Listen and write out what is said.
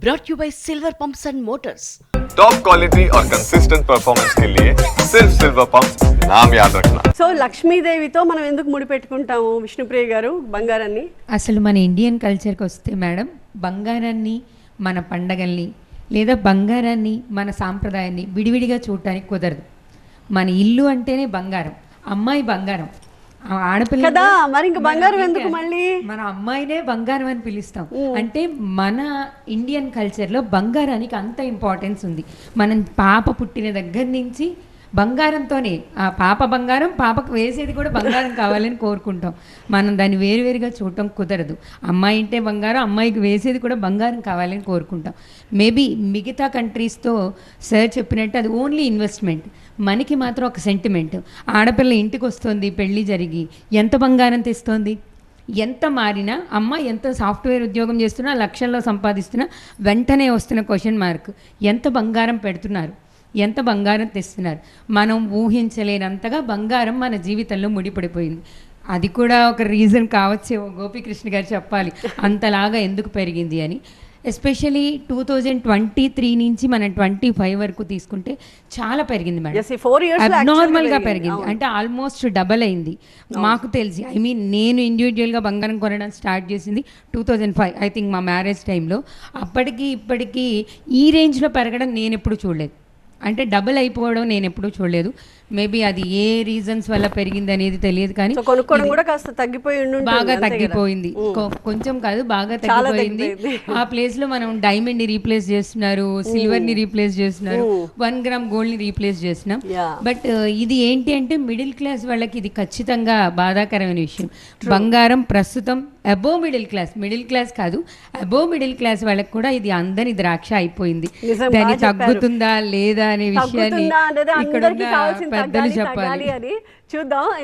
brought you by Silver Pumps and Motors. Top quality और consistent performance के लिए सिर्फ सिल्वर पंप नाम याद रखना సో లక్ష్మీదేవితో మనం ఎందుకు ముడిపెట్టుకుంటాము విష్ణుప్రియ గారు బంగారాన్ని అసలు మన ఇండియన్ కల్చర్కి వస్తే మేడం బంగారాన్ని మన పండగల్ని లేదా బంగారాన్ని మన సాంప్రదాయాన్ని విడివిడిగా చూడటానికి కుదరదు మన ఇల్లు అంటేనే బంగారం అమ్మాయి బంగారం ఆ ఆడపిల్ల కదా, మరి ఇంక మన బంగారం ఎందుకు మళ్ళీ? మన అమ్మాయినే బంగారం అని పిలుస్తాం. అంటే మన ఇండియన్ కల్చర్లో బంగారానికి అంత ఇంపార్టెన్స్ ఉంది. మనం పాప పుట్టిన దగ్గర నుంచి బంగారంతోనే ఆ పాప బంగారం పాపకు వేసేది కూడా బంగారం కావాలని కోరుకుంటాం. మనం దాన్ని వేరువేరుగా చూడటం కుదరదు. అమ్మాయి అంటే బంగారం అమ్మాయికి వేసేది కూడా బంగారం కావాలని కోరుకుంటాం. మేబీ మిగతా కంట్రీస్తో సార్ చెప్పినట్టు అది ఓన్లీ ఇన్వెస్ట్మెంట్. మనకి మాత్రం ఒక సెంటిమెంట్. ఆడపిల్ల ఇంటికి వస్తుంది పెళ్ళి జరిగి ఎంత బంగారం తెస్తోంది? ఎంత మారినా అమ్మ ఎంత సాఫ్ట్వేర్ ఉద్యోగం చేస్తున్నా లక్షల్లో సంపాదిస్తున్నా వెంటనే వస్తున్న క్వశ్చన్ మార్క్. ఎంత బంగారం పెడుతున్నారు? ఎంత బంగారం తెస్తున్నారు? మనం ఊహించలేనంతగా బంగారం మన జీవితంలో ముడిపడిపోయింది. అది కూడా ఒక రీజన్ కావచ్చేమో గోపీకృష్ణ గారు చెప్పాలి. అంతలాగా ఎందుకు పెరిగింది అని. Especially two thousand twenty three నుంచి మనం ట్వంటీ ఫైవ్ వరకు తీసుకుంటే చాలా పెరిగింది మేడం. Yes, ఈ four years లో actually అబ్నార్మల్గా పెరిగింది. పెరిగింది. అంటే ఆల్మోస్ట్ డబల్ అయింది. మాకు తెలిసి ఐ మీన్ నేను ఇండివిజువల్గా బంగారం కొనడం స్టార్ట్ చేసింది two thousand five I think మా మ్యారేజ్ టైంలో అప్పటికి ఇప్పటికి ఈ రేంజ్లో పెరగడం నేను ఎప్పుడు చూడలేదు. అంటే డబుల్ అయిపోవడం నేను ఎప్పుడూ చూడలేదు. మేబీ అది ఏ రీజన్స్ వల్ల పెరిగింది అనేది తెలియదు కానీ కొనుక్కోవడం కూడా కాస్త తగ్గిపోయి బాగా. తగ్గిపోయింది. కొంచెం కాదు బాగా తగ్గిపోయింది. ఆ ప్లేస్లో మనం డైమండ్ని రీప్లేస్ చేస్తున్నారు సిల్వర్ని రీప్లేస్ చేస్తున్నారు వన్ గ్రామ్ గోల్డ్ని రీప్లేస్ చేస్తున్నాం. బట్ ఇది ఏంటి అంటే మిడిల్ క్లాస్ వాళ్ళకి ఇది ఖచ్చితంగా బాధాకరమైన విషయం. బంగారం ప్రస్తుతం above middle class middle class కాదు. అబోవ్ మిడిల్ క్లాస్ వాళ్ళకి కూడా ఇది అందని ద్రాక్ష అయిపోయింది. దాన్ని. తగ్గుతుందా లేదా అనే విషయాన్ని ఇక్కడ పెద్దలు చెప్పాలి. చూద్దాం.